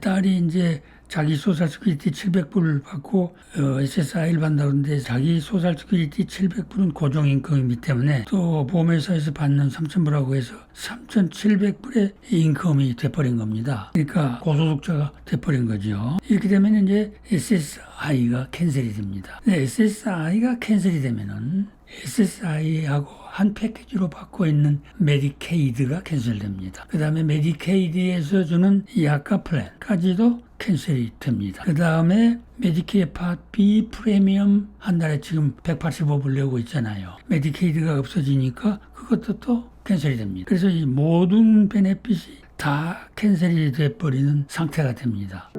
딸이 이제 자기 소설 스큐리티 700불 받고 어, SSI를 받는다는데 자기 소설 스큐리티 700불은 고정인컴이기 때문에 또 보험회사에서 받는 3,000불하고 해서 3,700불의 인컴이 돼버린 겁니다. 그러니까 고소득자가 돼버린 거죠. 이렇게 되면 이제 SSI가 캔슬이 됩니다. SSI가 캔슬이 되면은 SSI하고 한 패키지로 받고 있는 메디케이드가 캔슬됩니다. 그 다음에 메디케이드에서 주는 약가 플랜까지도 캔슬이 됩니다. 그 다음에 메디케이 파 B 프리미엄 한 달에 지금 185불 내고 있잖아요. 메디케이드가 없어지니까 그것도 또 캔슬이 됩니다. 그래서 이 모든 베네핏이 다 캔슬이 돼버리는 상태가 됩니다.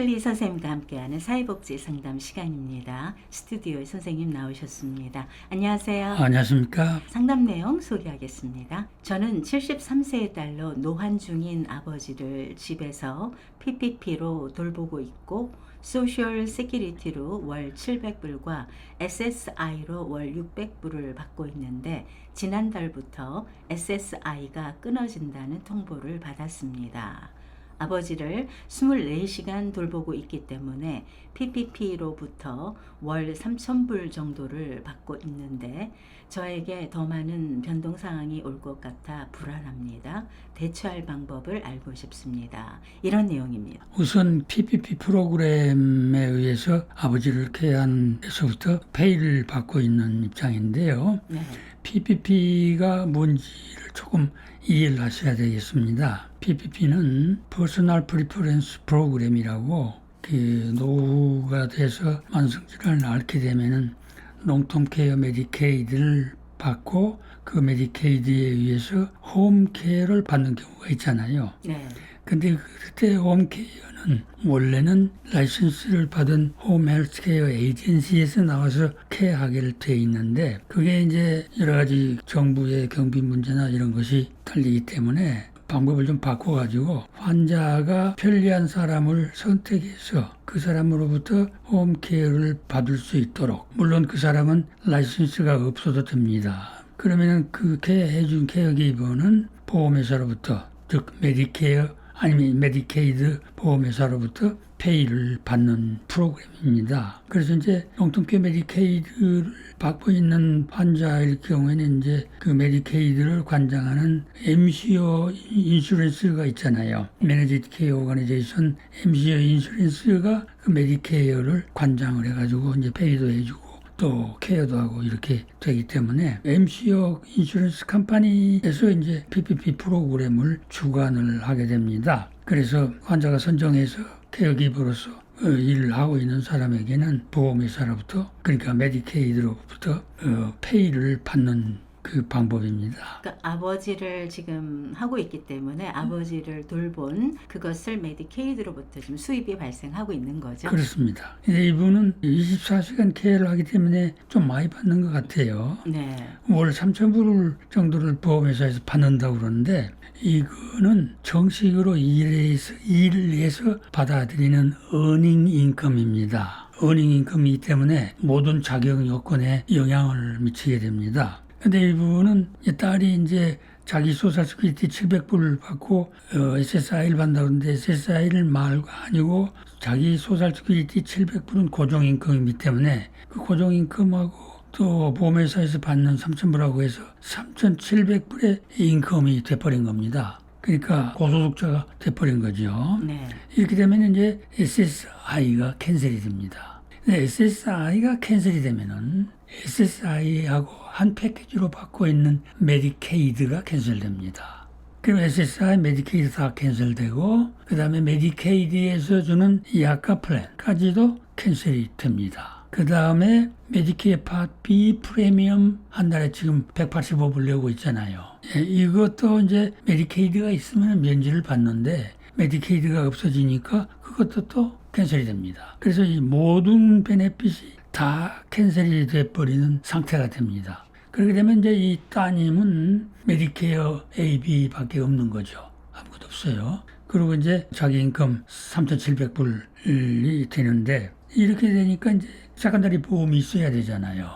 프랭클리 선생님과 함께하는 사회복지 상담 시간입니다. 스튜디오에 선생님 나오셨습니다. 안녕하세요. 안녕하십니까? 상담 내용 소개하겠습니다. 저는 73세의 딸로 노환 중인 아버지를 집에서 PPP로 돌보고 있고 소셜 세큐리티로 월 700불과 SSI로 월 600불을 받고 있는데 지난달부터 SSI가 끊어진다는 통보를 받았습니다. 아버지를 24시간 돌보고 있기 때문에 PPP로부터 월 3,000불 정도를 받고 있는데 저에게 더 많은 변동 상황이 올 것 같아 불안합니다. 대처할 방법을 알고 싶습니다. 이런 내용입니다. 우선 PPP 프로그램에 의해서 아버지를 케어한데서부터 페이를 받고 있는 입장인데요. 네. PPP가 뭔지를 조금 이해를 하셔야 되겠습니다. PPP는 Personal Preference 프로그램이라고 그 노후가 돼서 만성질환을 앓게 되면은 롱텀 케어 메디케이드를 받고 그 메디케이드에 의해서 홈 케어를 받는 경우가 있잖아요. 네. 근데 그때 홈케어는 원래는 라이선스를 받은 홈 헬스케어 에이전시에서 나와서 케어하게 돼 있는데 그게 이제 여러 가지 정부의 경비 문제나 이런 것이 달리기 때문에 방법을 좀 바꿔가지고 환자가 편리한 사람을 선택해서 그 사람으로부터 홈케어를 받을 수 있도록 물론 그 사람은 라이선스가 없어도 됩니다. 그러면은 그 케어해준 케어기버는 보험회사로부터 즉 메디케어 아니면 메디케이드 보험회사로부터 페이를 받는 프로그램입니다. 그래서 이제 영통케 메디케이드를 받고 있는 환자일 경우에는 이제 그 메디케이드를 관장하는 MCO 인슈런스가 있잖아요. 매니지드 케어 오가니제이션 MCO 인슈런스가 그 메디케어를 관장을 해가지고 이제 페이도 해주고 또 케어도 하고 이렇게 되기 때문에 MCO 인슈런스 컴퍼니에서 이제 PPP 프로그램을 주관을 하게 됩니다. 그래서 환자가 선정해서 케어기버로서 어, 일을 하고 있는 사람에게는 보험회사로부터 그러니까 메디케이드로부터 어, 페이를 받는 그 방법입니다. 그러니까 아버지를 지금 하고 있기 때문에 아버지를 돌본 그것을 메디케이드로부터 지금 수입이 발생하고 있는 거죠. 그렇습니다. 근데 이분은 24시간 케어를 하기 때문에 좀 많이 받는 것 같아요. 네. 월 3,000불 정도를 보험회사에서 받는다고 그러는데 이거는 정식으로 일해서, 일을 해서 받아들이는 어닝 인컴입니다. 어닝 인컴이기 때문에 모든 자격 요건에 영향을 미치게 됩니다. 근데 이분은 이 딸이 이제 자기 소셜 스큐리티 700불 받고 어, SSI를 받는다는데 SSI를 말고 아니고 자기 소셜 스큐리티 700불은 고정인컴이기 때문에 그 고정인컴하고 또 보험회사에서 받는 3,000불하고 해서 3,700불의 인컴이 돼버린 겁니다. 그러니까 고소득자가 돼버린 거죠. 네. 이렇게 되면 이제 SSI가 캔슬이 됩니다. SSI가 캔슬이 되면은 SSI하고 한 패키지로 받고 있는 메디케이드가 캔슬됩니다. 그럼 SSI, 메디케이드 다 캔슬되고 그 다음에 메디케이드에서 주는 약가 플랜까지도 캔슬이 됩니다. 그 다음에 메디케이 파 B 프리미엄 한 달에 지금 185불 내고 있잖아요. 예, 이것도 이제 메디케이드가 있으면 면제를 받는데 메디케이드가 없어지니까 그것도 또 캔슬이 됩니다. 그래서 이 모든 베네핏이 다 캔슬이 돼버리는 상태가 됩니다. 그렇게 되면 이제 이 따님은 메디케어 A, B밖에 없는 거죠. 아무것도 없어요. 그리고 이제 자기 인컴 3,700불이 되는데 이렇게 되니까 이제 세컨다리 보험이 있어야 되잖아요.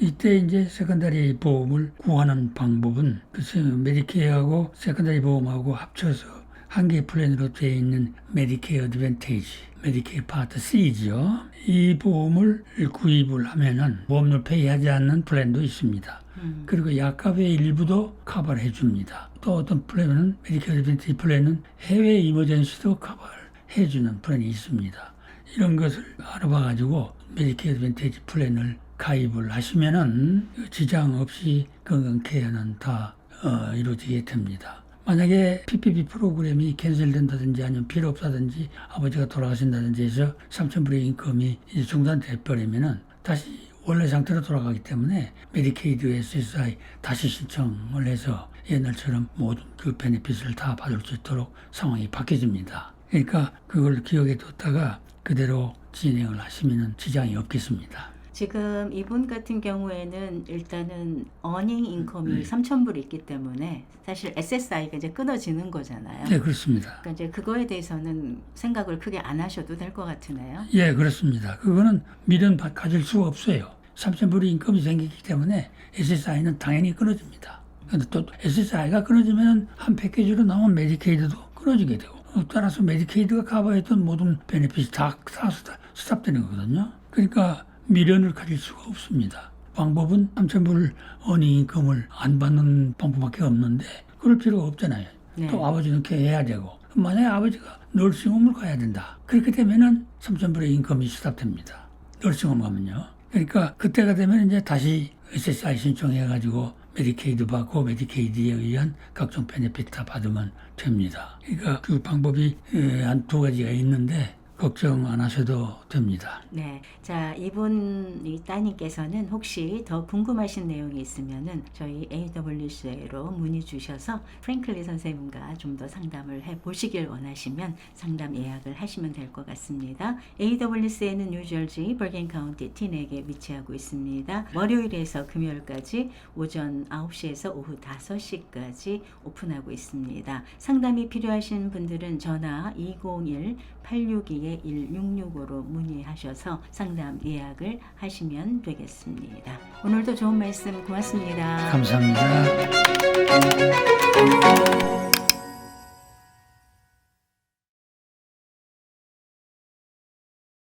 이때 이제 세컨다리 보험을 구하는 방법은 글쎄 메디케어하고 세컨다리 보험하고 합쳐서 한 개의 플랜으로 되어 있는 메디케어 어드밴테이지, 메디케어 파트 C죠. 이 보험을 구입을 하면은 보험료 페이하지 않는 플랜도 있습니다. 음. 그리고 약값의 일부도 커버를 해줍니다. 또 어떤 플랜은 메디케어 어드밴테이지 플랜은 해외 이머전시도 커버를 해주는 플랜이 있습니다. 이런 것을 알아봐가지고 메디케어 어드밴테이지 플랜을 가입을 하시면은 지장 없이 건강 케어는 다 어, 이루어지게 됩니다. 만약에 PPP 프로그램이 캔슬된다든지 아니면 필요 없다든지 아버지가 돌아가신다든지 해서 3천불의 인컴이 이제 중단돼 버리면은 다시 원래 상태로 돌아가기 때문에 메디케이드 SSI 다시 신청을 해서 옛날처럼 모든 그 베네핏을 다 받을 수 있도록 상황이 바뀌어집니다. 그러니까 그걸 기억에 뒀다가 그대로 진행을 하시면 지장이 없겠습니다. 지금 이분 같은 경우에는 일단은 어닝 인컴이 3,000불 있기 때문에 사실 SSI가 이제 끊어지는 거잖아요. 네, 그렇습니다. 그러니까 이제 그거에 대해서는 생각을 크게 안 하셔도 될 것 같으네요. 예, 그렇습니다. 그거는 미련 받- 가질 수가 없어요. 3천불의 인컴이 생기기 때문에 SSI는 당연히 끊어집니다. 근데 또 SSI가 끊어지면 한 패키지로 나온 메디케이드도 끊어지게 되고 어, 따라서 메디케이드가 커버했던 모든 베네핏이 다, 다 스탑- 스탑되는 거거든요. 그러니까 미련을 가질 수가 없습니다. 방법은 3천불 어닝 인컴을 안 받는 방법밖에 없는데 그럴 필요가 없잖아요. 네. 또 아버지는 이렇게 해야 되고 만약에 아버지가 널싱홈을 가야 된다 그렇게 되면은 3천불의 인컴이 스탑됩니다 널싱홈 가면요 그러니까 그때가 되면 이제 다시 SSI 신청해 가지고 메디케이드 받고 메디케이드에 의한 각종 베네핏 다 받으면 됩니다 그러니까 그 방법이 한 두 가지가 있는데 걱정 안 하셔도 됩니다 네. 자, 이분 이 따님께서는 혹시 더 궁금하신 내용이 있으면은 저희 AWCA로 문의 주셔서 프랭클리 선생님과 좀 더 상담을 해 보시길 원하시면 상담 예약을 하시면 될 것 같습니다. AWCA는 뉴저지 버긴 카운티 티넥에 위치하고 있습니다. 월요일에서 금요일까지 오전 9시에서 오후 5시까지 오픈하고 있습니다. 상담이 필요하신 분들은 전화 201 862-1665로 문의하셔서 상담 예약을 하시면 되겠습니다. 오늘도 좋은 말씀 고맙습니다. 감사합니다